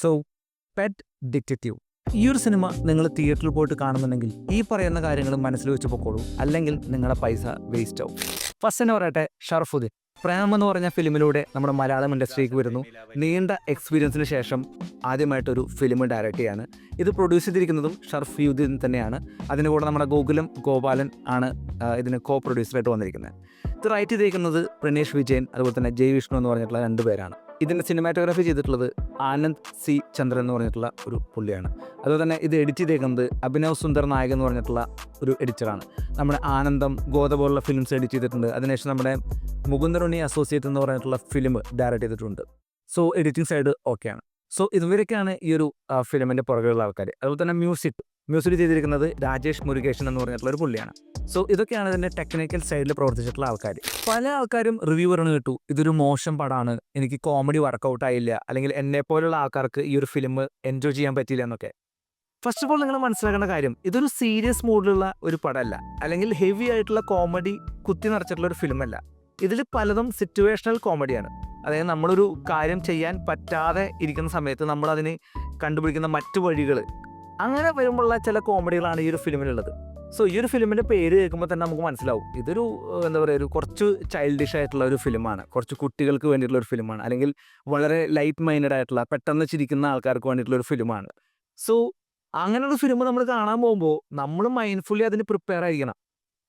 So pet detective. ഈ ഒരു cinema നിങ്ങൾ തിയേറ്ററിൽ പോയിട്ട് കാണുന്നുണ്ടെങ്കിൽ ഈ പറയുന്ന കാര്യങ്ങൾ മനസ്സിൽ വെച്ച് പൊക്കോളൂ. അല്ലെങ്കിൽ നിങ്ങളുടെ പൈസ വേസ്റ്റ് ആവും. ഫസ്റ്റ് തന്നെ പറയട്ടെ ഷർഫുദ്ദീൻ പ്രേമം എന്ന് പറഞ്ഞ ഫിലിമിലൂടെ നമ്മുടെ മലയാളം ഇൻഡസ്ട്രിക്ക് വരുന്നു. നീണ്ട എക്സ്പീരിയൻസിന് ശേഷം ആദ്യമായിട്ടൊരു ഫിലിം ഡയറക്റ്റ് ചെയ്യാണ്. ഇത് പ്രൊഡ്യൂസ് ചെയ്തിരിക്കുന്നതും ഷർഫ് യുദ്ദീൻ തന്നെയാണ്. അതിന്റെ കൂടെ നമ്മുടെ ഗോകുലം ഗോപാലൻ ആണ് ഇതിന് കോ പ്രൊഡ്യൂസറായിട്ട് വന്നിരിക്കുന്നത്. ഇത് റൈറ്റ് ചെയ്തിരിക്കുന്നത് പ്രണേഷ് വിജയൻ അതുപോലെ തന്നെ ജയ് വിഷ്ണു എന്ന് പറഞ്ഞിട്ടുള്ള രണ്ട് പേരാണ്. ഇതിന്റെ സിനിമാറ്റോഗ്രാഫി ചെയ്തിട്ടുള്ളത് ആനന്ദ് സി ചന്ദ്രൻ എന്ന് പറഞ്ഞിട്ടുള്ള ഒരു പുള്ളിയാണ്. അതുപോലെ തന്നെ ഇത് എഡിറ്റ് ചെയ്തേക്കുന്നത് അഭിനവ് സുന്ദർ നായകൻ എന്ന് പറഞ്ഞിട്ടുള്ള ഒരു എഡിറ്ററാണ് നമ്മുടെ ആനന്ദം ഗോത പോലുള്ള ഫിലിംസ് എഡിറ്റ് ചെയ്തിട്ടുണ്ട്. അതിനുശേഷം നമ്മുടെ മുകുന്ദറുണ്ണി അസോസിയേറ്റ് എന്ന് പറഞ്ഞിട്ടുള്ള ഫിലിം ഡയറക്റ്റ് ചെയ്തിട്ടുണ്ട്. സോ എഡിറ്റിംഗ് സൈഡ് ഓക്കെയാണ് സോ ഇതുവരെയൊക്കെയാണ് ഈ ഒരു ഫിലിമിന്റെ പുറകെയുള്ള ആൾക്കാർ അതുപോലെ തന്നെ മ്യൂസിക് മ്യൂസിക് ചെയ്തിരിക്കുന്നത് രാജേഷ് മുരുകേഷൻ എന്ന് പറഞ്ഞിട്ടുള്ള ഒരു പുള്ളിയാണ്. സോ ഇതൊക്കെയാണ് ഇതിന്റെ ടെക്നിക്കൽ സൈഡിൽ പ്രവർത്തിച്ചിട്ടുള്ള ആൾക്കാർ പല ആൾക്കാരും റിവ്യൂ പറഞ്ഞു കേട്ടു. ഇതൊരു മോശം പടമാണ് എനിക്ക് കോമഡി വർക്കൗട്ട് ആയില്ല. അല്ലെങ്കിൽ എന്നെ പോലുള്ള ആൾക്കാർക്ക് ഈ ഒരു ഫിലിം എൻജോയ് ചെയ്യാൻ പറ്റിയില്ല എന്നൊക്കെ. ഫസ്റ്റ് ഓഫ് ഓൾ നിങ്ങൾ മനസ്സിലാക്കേണ്ട കാര്യം ഇതൊരു സീരിയസ് മൂഡിലുള്ള ഒരു പടമല്ല. അല്ലെങ്കിൽ ഹെവി ആയിട്ടുള്ള കോമഡി കുത്തി നിറച്ചിട്ടുള്ള ഒരു ഫിലിമല്ല ഇതിൽ പലതും സിറ്റുവേഷണൽ കോമഡിയാണ് അതായത് നമ്മളൊരു കാര്യം ചെയ്യാൻ പറ്റാതെ ഇരിക്കുന്ന സമയത്ത് നമ്മൾ അതിന് കണ്ടുപിടിക്കുന്ന മറ്റു വഴികൾ അങ്ങനെ വരുമ്പോഴുള്ള ചില കോമഡികളാണ് ഈ ഒരു ഫിലിമിലുള്ളത്. സോ ഈ ഒരു ഫിലിമിന്റെ പേര് കേൾക്കുമ്പോൾ തന്നെ നമുക്ക് മനസ്സിലാവും. ഇതൊരു എന്താ പറയുക ഒരു കുറച്ച് ചൈൽഡിഷ് ആയിട്ടുള്ള ഒരു ഫിലിമാണ്. കുറച്ച് കുട്ടികൾക്ക് വേണ്ടിയിട്ടുള്ള ഒരു ഫിലിമാണ്. അല്ലെങ്കിൽ വളരെ ലൈറ്റ് മൈൻഡഡ് ആയിട്ടുള്ള പെട്ടെന്ന് ചിരിക്കുന്ന ആൾക്കാർക്ക് വേണ്ടിയിട്ടുള്ള ഒരു ഫിലിമാണ്. സോ അങ്ങനെയുള്ള ഫിലിം നമ്മൾ കാണാൻ പോകുമ്പോൾ നമ്മൾ മൈൻഡ്ഫുള്ളി അതിന് പ്രിപ്പയർ ആയിരിക്കണം.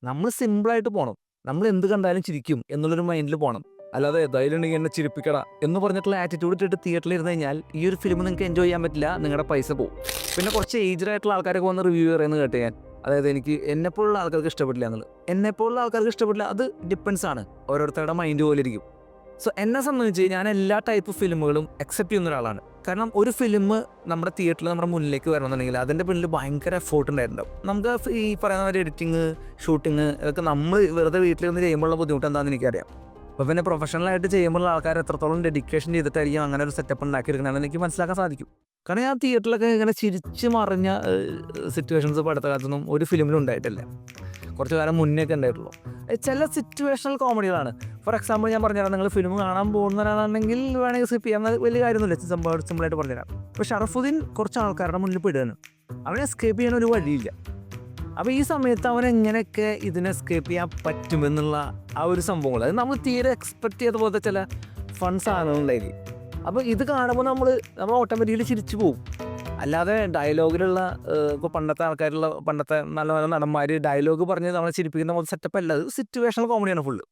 നമ്മൾ സിമ്പിളായിട്ട് പോകണം നമ്മൾ എന്ത് കണ്ടാലും ചിരിക്കും എന്നുള്ളൊരു മൈൻഡിൽ പോകണം അല്ലാതെ ധൈര്യമുണ്ടെങ്കിൽ എന്നെ ചിരിപ്പിക്കട എന്ന് പറഞ്ഞിട്ടുള്ള ആറ്റിറ്റ്യൂഡ് ഇട്ടിട്ട് തിയേറ്ററിൽ ഇരുന്ന് കഴിഞ്ഞാൽ ഈ ഒരു ഫിലിം നിങ്ങൾക്ക് എൻജോയ് ചെയ്യാൻ പറ്റില്ല നിങ്ങളുടെ പൈസ പോകും പിന്നെ കുറച്ച് ഏജ്ഡ് ആയിട്ടുള്ള ആൾക്കാരൊക്കെ വന്ന് റിവ്യൂ പറയുന്നത് കേട്ട് ഞാൻ. അതായത് എനിക്ക് എന്നെപ്പോലുള്ള ആൾക്കാർക്ക് ഇഷ്ടപ്പെട്ടില്ല എന്നുള്ളത്. എന്നെപ്പോലുള്ള ആൾക്കാർക്ക് ഇഷ്ടപ്പെട്ടില്ല അത് ഡിപ്പെൻസ് ആണ്. ഓരോരുത്തരുടെ മൈൻഡ് പോലെ ഇരിക്കും. സോ എന്നെ സംബന്ധിച്ച് ഞാൻ എല്ലാ ടൈപ്പ് ഫിലിമുകളും അക്സെപ്റ്റ് ചെയ്യുന്ന ഒരാളാണ്. കാരണം ഒരു ഫിലിം നമ്മുടെ തിയേറ്ററിൽ നമ്മുടെ മുന്നിലേക്ക് വരണമെന്നുണ്ടെങ്കിൽ അതിന്റെ പിന്നിൽ ഭയങ്കര എഫോർട്ട് ഉണ്ടായിട്ടുണ്ടാവും. നമുക്ക് ഈ പറയുന്ന പോലെ എഡിറ്റിങ് ഷൂട്ടിങ് ഇതൊക്കെ നമ്മൾ വെറുതെ വീട്ടിൽ വീട്ടിലിരുന്ന് ചെയ്യുമ്പോഴുള്ള ബുദ്ധിമുട്ട് എന്താണെന്ന് എനിക്കറിയാം. അപ്പോൾ പിന്നെ പ്രൊഫഷണലായിട്ട് ചെയ്യുമ്പോൾ ആൾക്കാർ എത്രത്തോളം ഡെഡിക്കേഷൻ ചെയ്തിട്ടായിരിക്കും അങ്ങനെ ഒരു സെറ്റപ്പ് ഉണ്ടാക്കിയിരിക്കണമെന്ന് എനിക്ക് മനസ്സിലാക്കാൻ സാധിക്കും. കാരണം ഞാൻ തിയേറ്ററിലൊക്കെ ഇങ്ങനെ ചിരിച്ച് മറിഞ്ഞ സിറ്റുവേഷൻസ് ഇപ്പോൾ കാലത്തൊന്നും ഒരു ഫിലിമിലും ഉണ്ടായിട്ടില്ല. കുറച്ച് കാലം മുന്നേ ഒക്കെ ഉണ്ടായിട്ടുള്ളൂ ചില സിറ്റുവേഷണൽ കോമഡികളാണ് ഫോർ എക്സാമ്പിൾ ഞാൻ പറഞ്ഞുതരാം. നിങ്ങൾ ഫിലിം കാണാൻ പോകുന്നവരാണെങ്കിൽ വേണമെങ്കിൽ സ്കിപ്പ് ചെയ്യാം. വലിയ കാര്യമൊന്നുമില്ല. സംഭവം സിമ്പിളായിട്ട് പറഞ്ഞുതരാം. അപ്പോൾ ഷറഫുദ്ദീൻ കുറച്ച് ആൾക്കാരുടെ മുന്നിൽ പെടുകയാണ്. അവനെ എസ്കേപ്പ് ചെയ്യാൻ ഒരു വഴിയില്ല. അപ്പോൾ ഈ സമയത്ത് അവൻ എങ്ങനെയൊക്കെ ഇതിനെ എസ്കേപ്പ് ചെയ്യാൻ പറ്റുമെന്നുള്ള ആ ഒരു സംഭവങ്ങൾ അത് നമ്മൾ തീരെ എക്സ്പെക്ട് ചെയ്ത പോലത്തെ ചില ഫൺ സാധനങ്ങളുണ്ടായിരിക്കും അപ്പോൾ ഇത് കാണുമ്പോൾ നമ്മൾ നമ്മൾ ഓട്ടോമാറ്റിക്കലി ചിരിച്ചു പോകും അല്ലാതെ ഡയലോഗിലുള്ള ഇപ്പോൾ പണ്ടത്തെ ആൾക്കാരുള്ള പണ്ടത്തെ നല്ല നല്ല നടന്മാർ ഡയലോഗ് പറഞ്ഞ് നമ്മളെ ചിരിപ്പിക്കുന്ന പോലെ സെറ്റപ്പ് അല്ല. അത് സിറ്റുവേഷണൽ കോമഡിയാണ് ഫുള്ള്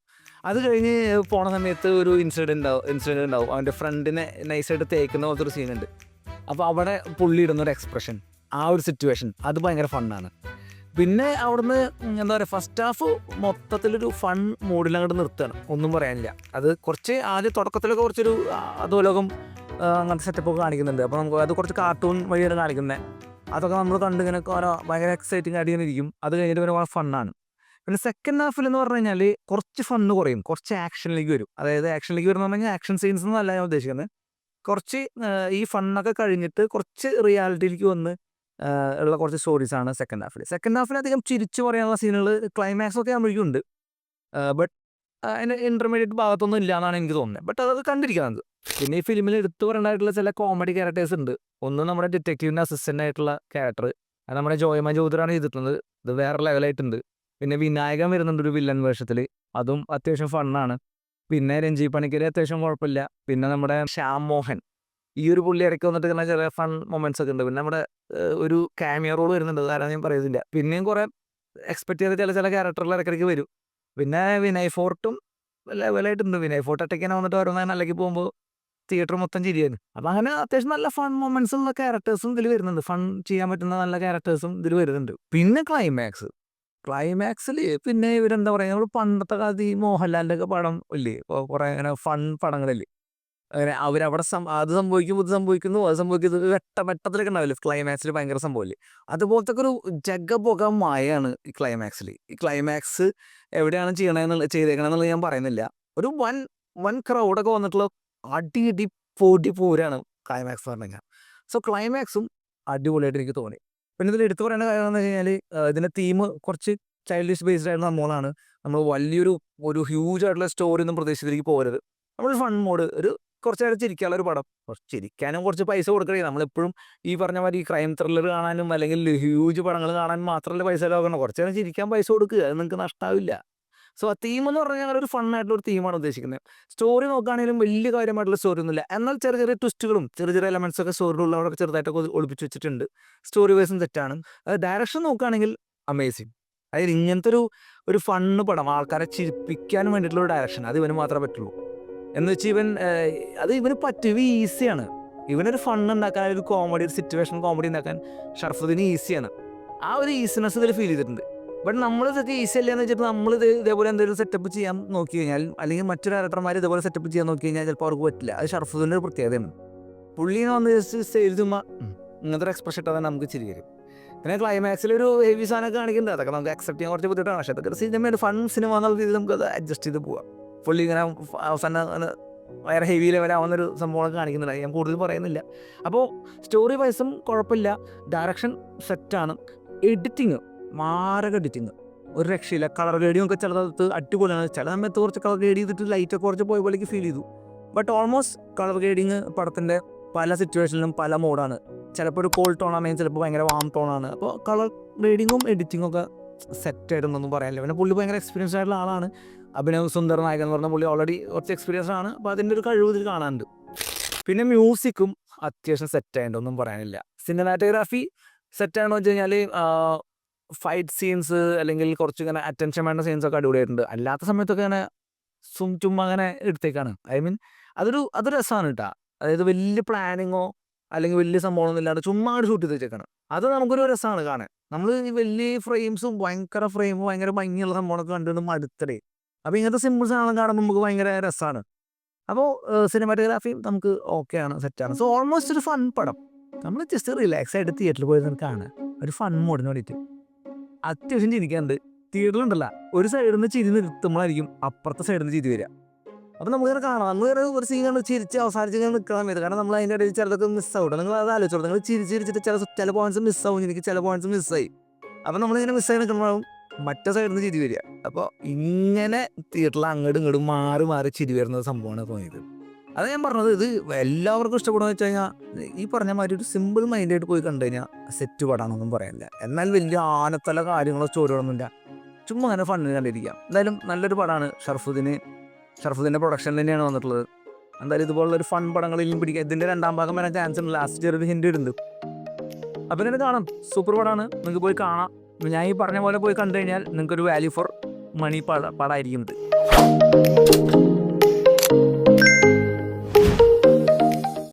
അത് കഴിഞ്ഞ് പോണ സമയത്ത് ഒരു ഇൻസിഡന്റ് ഉണ്ടാവും ഇൻസിഡന്റ് ഉണ്ടാവും. അവന്റെ ഫ്രണ്ടിനെ നൈസായിട്ട് തേക്കുന്ന പോലത്തെ ഒരു സീനുണ്ട് അപ്പോൾ അവിടെ പുള്ളി ഇടുന്ന ഒരു എക്സ്പ്രഷൻ ആ ഒരു സിറ്റുവേഷൻ അത് ഭയങ്കര ഫണ്ണാണ് പിന്നെ അവിടുന്ന് എന്താ പറയുക ഫസ്റ്റ് ഹാഫ് മൊത്തത്തിലൊരു ഫൺ മൂഡിൽ അങ്ങോട്ട് നിർത്തുകയാണ്. ഒന്നും പറയാനില്ല. അത് കുറച്ച് ആദ്യം തുടക്കത്തിലൊക്കെ കുറച്ചൊരു അധോലോകം അങ്ങനത്തെ സെറ്റപ്പ് ഒക്കെ കാണിക്കുന്നുണ്ട്. അപ്പോൾ നമുക്ക് അത് കുറച്ച് കാർട്ടൂൺ വഴിയാണ് കാണിക്കുന്നത് അതൊക്കെ നമ്മൾ കണ്ട് ഇങ്ങനെ ഓരോ ഭയങ്കര എക്സൈറ്റിംഗ് ആയിട്ട് ഇരിക്കും. അത് കഴിഞ്ഞിട്ട് പിന്നെ ഫണ്ണാണ് പിന്നെ സെക്കൻഡ് ഹാഫിൽ എന്ന് പറഞ്ഞു കഴിഞ്ഞാൽ കുറച്ച് ഫണ്ണ് കുറയും. കുറച്ച് ആക്ഷനിലേക്ക് വരും. അതായത് ആക്ഷനിലേക്ക് വരുന്ന പറഞ്ഞാൽ ആക്ഷൻ സീൻസ് എന്നല്ല ഞാൻ ഉദ്ദേശിക്കുന്നത് കുറച്ച് ഈ ഫണ്ണൊക്കെ കഴിഞ്ഞിട്ട് കുറച്ച് റിയാലിറ്റിയിലേക്ക് വന്ന് ഉള്ള കുറച്ച് സ്റ്റോറീസ് ആണ് സെക്കൻഡ് ഹാഫിൽ സെക്കൻഡ് ഹാഫിൽ അധികം ചിരിച്ചു പറയാനുള്ള സീനുകൾ ക്ലൈമാക്സ് ഒക്കെ ആകുമ്പോഴേക്കും ഉണ്ട്. ബട്ട് അതിന്റെ ഇന്റർമീഡിയറ്റ് ഭാഗത്തൊന്നും ഇല്ല എന്നാണ് എനിക്ക് തോന്നുന്നത്. ബട്ട് അത് കണ്ടിരിക്കുന്നത് പിന്നെ ഈ ഫിലിമിൽ എടുത്തു പറയേണ്ടതായിട്ടുള്ള ചില കോമഡി ക്യാരക്ടേഴ്സ് ഉണ്ട്. ഒന്ന് നമ്മുടെ ഡിറ്റക്റ്റീവിന്റെ അസിസ്റ്റന്റ് ആയിട്ടുള്ള ക്യാരക്ടർ അത് നമ്മുടെ ജോയമ ചൗധരാണ് ചെയ്തിട്ടുള്ളത്. ഇത് വേറെ ലെവലായിട്ടുണ്ട് പിന്നെ വിനായകൻ വരുന്നുണ്ട് ഒരു വില്ലൻ വേഷത്തിൽ. അതും അത്യാവശ്യം ഫണ്ണാണ് പിന്നെ രഞ്ജി പണിക്കര് അത്യാവശ്യം കുഴപ്പമില്ല. പിന്നെ നമ്മുടെ ശ്യാം മോഹൻ. ഈ ഒരു പുള്ളി ഇടയ്ക്ക് വന്നിട്ട് ഇങ്ങനെ ചില ഫൺ മൊമെന്റ്സ് ഒക്കെ ഉണ്ട്. പിന്നെ നമ്മുടെ ഒരു ക്യാമിയ റോൾ വരുന്നുണ്ട്. കാരണം ഞാൻ പറയുന്നില്ല. പിന്നെയും കുറെ എക്സ്പെക്ട് ചെയ്ത ചില ചില ക്യാരക്ടറുകൾ ഇടയ്ക്കിടയ്ക്ക് വരും. പിന്നെ വിനയ് ഫോർട്ടും ലെവലായിട്ടുണ്ട് വിനയ് ഫോർട്ട് ഒറ്റയ്ക്കാണ് വന്നിട്ട് ഓരോന്ന് അല്ലെങ്കിൽ പോകുമ്പോൾ തിയേറ്റർ മൊത്തം ചിരിയാണ്. അപ്പം അങ്ങനെ അത്യാവശ്യം നല്ല ഫൺ മൊമെന്റ്സ് ഉള്ള ക്യാരക്ടേഴ്സും ഇതിൽ വരുന്നുണ്ട്. ഫൺ ചെയ്യാൻ പറ്റുന്ന നല്ല ക്യാരക്ടേഴ്സും ഇതിൽ വരുന്നുണ്ട്. പിന്നെ ക്ലൈമാക്സ് ക്ലൈമാക്സിൽ പിന്നെ ഇവരെന്താ പറയുക നമ്മൾ പണ്ടത്തെ കാലത്ത് ഈ മോഹൻലാലിന്റെ ഒക്കെ പടം ഇല്ലേ? കുറേ അങ്ങനെ ഫൺ പടങ്ങളില്ലേ? അങ്ങനെ അവരവിടെ അത് സംഭവിക്കും ഇത് സംഭവിക്കുന്നു അത് സംഭവിക്കുന്നു വെട്ട വെട്ടത്തിലൊക്കെ ഉണ്ടാവില്ലേ? ക്ലൈമാക്സിൽ ഭയങ്കര സംഭവമില്ലേ? അതുപോലത്തെ ഒരു ജഗപുക മായാണ് ഈ ക്ലൈമാക്സിൽ ഈ ക്ലൈമാക്സ് എവിടെയാണ് ചെയ്യണമെന്നുള്ള ചെയ്തേക്കണമെന്നുള്ളത് ഞാൻ പറയുന്നില്ല. ഒരു വൻ വൻ ക്രൗഡൊക്കെ വന്നിട്ടുള്ള അടി ഇടി പൊടി പോരാണ് ക്ലൈമാക്സ് പറഞ്ഞു കഴിഞ്ഞാൽ. സോ ക്ലൈമാക്സും അടിപൊളിയായിട്ട് എനിക്ക് തോന്നി. പിന്നെ ഇതിൽ എടുത്തു പറയേണ്ട കാര്യം എന്ന് കഴിഞ്ഞാൽ ഇതിന്റെ തീം കുറച്ച് ചൈൽഡിഷ് ബേസ്ഡ് ആയിരുന്ന സംഭവമാണ് നമ്മൾ വലിയൊരു ഒരു ഹ്യൂജ് ആയിട്ടുള്ള സ്റ്റോറി ഒന്നും പ്രതീക്ഷിച്ചിലേക്ക് പോകരുത്. നമ്മൾ ഫൺ മോഡ് ഒരു കുറച്ച് നേരം ചിരിക്കാനുള്ള ഒരു പടം. കുറച്ച് ചിരിക്കാനും കുറച്ച് പൈസ കൊടുക്കണേ. നമ്മളെപ്പോഴും ഈ പറഞ്ഞ മാതിരി ക്രൈം ത്രില്ലർ കാണാനും അല്ലെങ്കിൽ ഹ്യൂജ് പടങ്ങൾ കാണാൻ മാത്രമല്ല പൈസ ചിലവാക്കണം. കുറച്ച് നേരം ചിരിക്കാൻ പൈസ കൊടുക്കുക. അത് നിങ്ങൾക്ക് നഷ്ടാവില്ല. സോ ആ തീം എന്ന് പറഞ്ഞാൽ ഞങ്ങൾ ഒരു ഫണ്ണായിട്ടുള്ള ഒരു തീമാണ് ഉദ്ദേശിക്കുന്നത്. സ്റ്റോറി നോക്കുകയാണെങ്കിലും വലിയ കാര്യമായിട്ടുള്ള സ്റ്റോറി ഒന്നുമില്ല. എന്നാൽ ചെറിയ ചെറിയ ട്വിസ്റ്റുകളും ചെറിയ ചെറിയ എലമെന്റ്സ് ഒക്കെ സ്റ്റോറിയിലുള്ളവരൊക്കെ ചെറുതായിട്ടൊക്കെ ഒതു- ഒളിപ്പിച്ച് വെച്ചിട്ടുണ്ട്. സ്റ്റോറി വൈസും തെറ്റാണ്. ഡയറക്ഷൻ നോക്കുകയാണെങ്കിൽ അമേസിങ് അതായത് ഇങ്ങനത്തെ ഒരു ഒരു ഫണ്ണ് പടം. ആൾക്കാരെ ചിരിപ്പിക്കാൻ വേണ്ടിയിട്ടുള്ള ഒരു ഡയറക്ഷൻ അത് ഇവന് മാത്രമേ പറ്റുള്ളൂ. എന്ന് വെച്ചാൽ ഇവൻ അത് ഇവന് പറ്റുക ഈസിയാണ്. ഇവനൊരു ഫൺ ഉണ്ടാക്കാൻ ഒരു കോമഡി ഒരു സിറ്റുവേഷൻ കോമഡി ഉണ്ടാക്കാൻ ഷർഫുദ്ദീന് ഈസിയാണ്. ആ ഒരു ഈസിനെസ് ഇതിൽ ഫീൽ ചെയ്തിട്ടുണ്ട്. ബട്ട് നമ്മൾ ഇതൊക്കെ ഈസി അല്ല എന്ന് വെച്ചിട്ട് നമ്മൾ ഇത് ഇതേപോലെ എന്തെങ്കിലും സെറ്റപ്പ് ചെയ്യാൻ നോക്കി കഴിഞ്ഞാൽ അല്ലെങ്കിൽ മറ്റൊരു ഡയറക്ടർമാർ ഇതേപോലെ സെറ്റപ്പ് ചെയ്യാൻ നോക്കി കഴിഞ്ഞാൽ ചിലപ്പോൾ അവർക്ക് പറ്റില്ല. അത് ഷർഫുദ്ദീന്റെ ഒരു പ്രത്യേകതയാണ്. പുള്ളിനെ വന്ന് ഉം, ഇങ്ങനത്തെ ഒരു എക്സ്പ്രഷൻ ഇട്ടാൽ നമുക്ക് ചിരി വരും. പിന്നെ ക്ലൈമാക്സിൽ ഒരു ഹെവി സാധനമൊക്കെ കാണിക്കുന്നുണ്ട്. അതൊക്കെ നമുക്ക് അക്സെപ്റ്റ് ചെയ്യാൻ കുറച്ച് ബുദ്ധിമുട്ടാണ്. പക്ഷേ അതൊക്കെ സിനിമ ഫൺ സിനിമ എന്നുള്ള രീതിയിൽ നമുക്ക് അത് അഡ്ജസ്റ്റ് ചെയ്ത് പോവാം. പുള്ളി ഇങ്ങനെ അവസാന ഭയങ്കര ഹെവി ലെവലാവുന്നൊരു സംഭവമൊക്കെ കാണിക്കുന്നുണ്ട്. ഞാൻ കൂടുതൽ പറയുന്നില്ല. അപ്പോൾ സ്റ്റോറി വൈസും കുഴപ്പമില്ല. ഡയറക്ഷൻ സെറ്റാണ് എഡിറ്റിങ് മാരക എഡിറ്റിങ് ഒരു രക്ഷയില്ല. കളർ ഗ്രേഡിയും ഒക്കെ ചിലത് അടിപൊളിയാണ്. ചില സമയത്ത് കുറച്ച് കളർ ഗ്രേഡ് ചെയ്തിട്ട് ലൈറ്റൊക്കെ കുറച്ച് പോയ പോലേക്ക് ഫീൽ ചെയ്തു. ബട്ട് ഓൾമോസ്റ്റ് കളർ ഗ്രേഡിങ് പടത്തിന്റെ പല സിറ്റുവേഷനിലും പല മോഡാണ് ചിലപ്പോൾ ഒരു കോൾഡ് ടോണാണെങ്കിൽ ചിലപ്പോൾ ഭയങ്കര വാം ടോണാണ് അപ്പോൾ കളർ ഗ്രേഡിങ്ങും എഡിറ്റിങ്ങും ഒക്കെ സെറ്റ് ആയിട്ടൊന്നും പറയാനില്ല. പിന്നെ പുള്ളി ഭയങ്കര എക്സ്പീരിയൻസ് ആയിട്ടുള്ള ആളാണ്. അഭിനവ് സുന്ദർ നായകൻ എന്ന് പറഞ്ഞ പുള്ളി ഓൾറെഡി കുറച്ച് എക്സ്പീരിയൻസ് ആണ്. അപ്പോൾ അതിന്റെ ഒരു കഴിവ് ഇതിൽ കാണാനുണ്ട്. പിന്നെ മ്യൂസിക്കും അത്യാവശ്യം സെറ്റ് ആയിട്ടൊന്നും പറയാനില്ല. സിനിമാറ്റോഗ്രാഫി സെറ്റ് ആണെന്ന് വെച്ച് കഴിഞ്ഞാൽ ഫൈറ്റ് സീൻസ് അല്ലെങ്കിൽ കുറച്ച് ഇങ്ങനെ അറ്റൻഷൻ വേണ്ട സീൻസ് ഒക്കെ അടിപൊളിയായിട്ടുണ്ട്. അല്ലാത്ത സമയത്തൊക്കെ ഇങ്ങനെ സും അങ്ങനെ എടുത്തേക്കാണ്. ഐ മീൻ അതൊരു അതൊരു രസമാണ് കേട്ടോ. അതായത് വലിയ പ്ലാനിങ്ങോ അല്ലെങ്കിൽ വലിയ സംഭവമൊന്നും ഇല്ലാണ്ട് ചുമ്മാ ഷൂട്ട് ചെയ്ത് വെച്ചേക്കാണ്. അത് നമുക്കൊരു രസമാണ് കാണാൻ. നമ്മൾ ഈ വലിയ ഫ്രെയിംസും ഭയങ്കര ഫ്രെയിമും ഭയങ്കര ഭംഗിയുള്ള സംഭവമൊക്കെ കണ്ടുകൊണ്ട് മടുത്തടേ. അപ്പോൾ ഇങ്ങനത്തെ സിമ്പിൾ സാധനം കാണുമ്പോൾ നമുക്ക് ഭയങ്കര രസമാണ് അപ്പോൾ സിനിമാറ്റോഗ്രാഫി നമുക്ക് ഓക്കെയാണ് സെറ്റാണ് സോ ഓൾമോസ്റ്റ് ഒരു ഫൺ പടം. നമ്മൾ ജസ്റ്റ് റിലാക്സ് ആയിട്ട് തിയേറ്ററിൽ പോയി കാണാൻ ഒരു ഫൺ മോഡിന് വേണ്ടിയിട്ട് അത്യാവശ്യം ചിരിക്കാറുണ്ട് തിയേറ്ററിലുണ്ടല്ല ഒരു സൈഡിൽ നിന്ന് ചിരി നിർത്തുമ്പോഴായിരിക്കും അപ്പുറത്തെ സൈഡിൽ നിന്ന് ചിരി വരിക. അപ്പം നമുക്കിങ്ങനെ കാണാം. അന്ന് നമ്മളിങ്ങനെ ഒരു സീൻ കണ്ട് ചിരിച്ച് അവസാനിച്ച് ഇങ്ങനെ നിൽക്കാൻ സമയത്ത് കാരണം നമ്മൾ അതിന്റെ ഇടയിൽ ചിലതൊക്കെ മിസ്സാവും നിങ്ങൾ അത് ആലോചിച്ചോളൂ. നിങ്ങൾ ചിരിച്ച് ചിരിച്ചിട്ട് ചില ചില പോയിന്റ്സ് മിസ്സാവും എനിക്ക് ചില പോയിന്റ്സ് മിസ്സായി അപ്പം നമ്മളിങ്ങനെ മിസ്സായി നിൽക്കുമ്പോഴും മറ്റേ സൈഡിൽ നിന്ന് ചിരി വരിക. അപ്പോൾ ഇങ്ങനെ തിയേറ്ററിൽ അങ്ങോട്ടും ഇങ്ങോട്ടും മാറി മാറി ചിരി വരുന്ന സംഭവമാണ് തോന്നിയത് അത് ഞാൻ പറഞ്ഞത്. ഇത് എല്ലാവർക്കും ഇഷ്ടപ്പെടുമെന്ന് വെച്ച് കഴിഞ്ഞാൽ ഈ പറഞ്ഞ മാതിരി ഒരു സിമ്പിൾ മൈൻഡായിട്ട് പോയി കണ്ടു കഴിഞ്ഞാൽ സെറ്റ് പടാണെന്നൊന്നും പറയാനില്ല. എന്നാൽ വലിയ ആനത്തല കാര്യങ്ങളോ സ്റ്റോറികളൊന്നുമില്ല ചുമ്മാ അങ്ങനെ ഫണ്ണിന് കണ്ടിരിക്കാം. എന്തായാലും നല്ലൊരു പടമാണ് ഷർഫുദ്ദീന്. ഷർഫുദ്ദീന്റെ പ്രൊഡക്ഷൻ തന്നെയാണ് വന്നിട്ടുള്ളത്. എന്തായാലും ഇതുപോലുള്ള ഒരു ഫൺ പടങ്ങളിലും പിടിക്കുക ഇതിന്റെ രണ്ടാം ഭാഗം വരാൻ ചാൻസ് ഉണ്ട്. ലാസ്റ്റ് ചെറിയ ഹിൻഡ് വരുന്നുണ്ട്. അപ്പം ഇതിനെ കാണാം. സൂപ്പർ പടമാണ് നിങ്ങൾക്ക് പോയി കാണാം. ഞാൻ ഈ പറഞ്ഞ പോലെ പോയി കണ്ടു കഴിഞ്ഞാൽ നിങ്ങൾക്കൊരു വാല്യൂ ഫോർ മണി പട പടമായിരിക്കും ഇത്.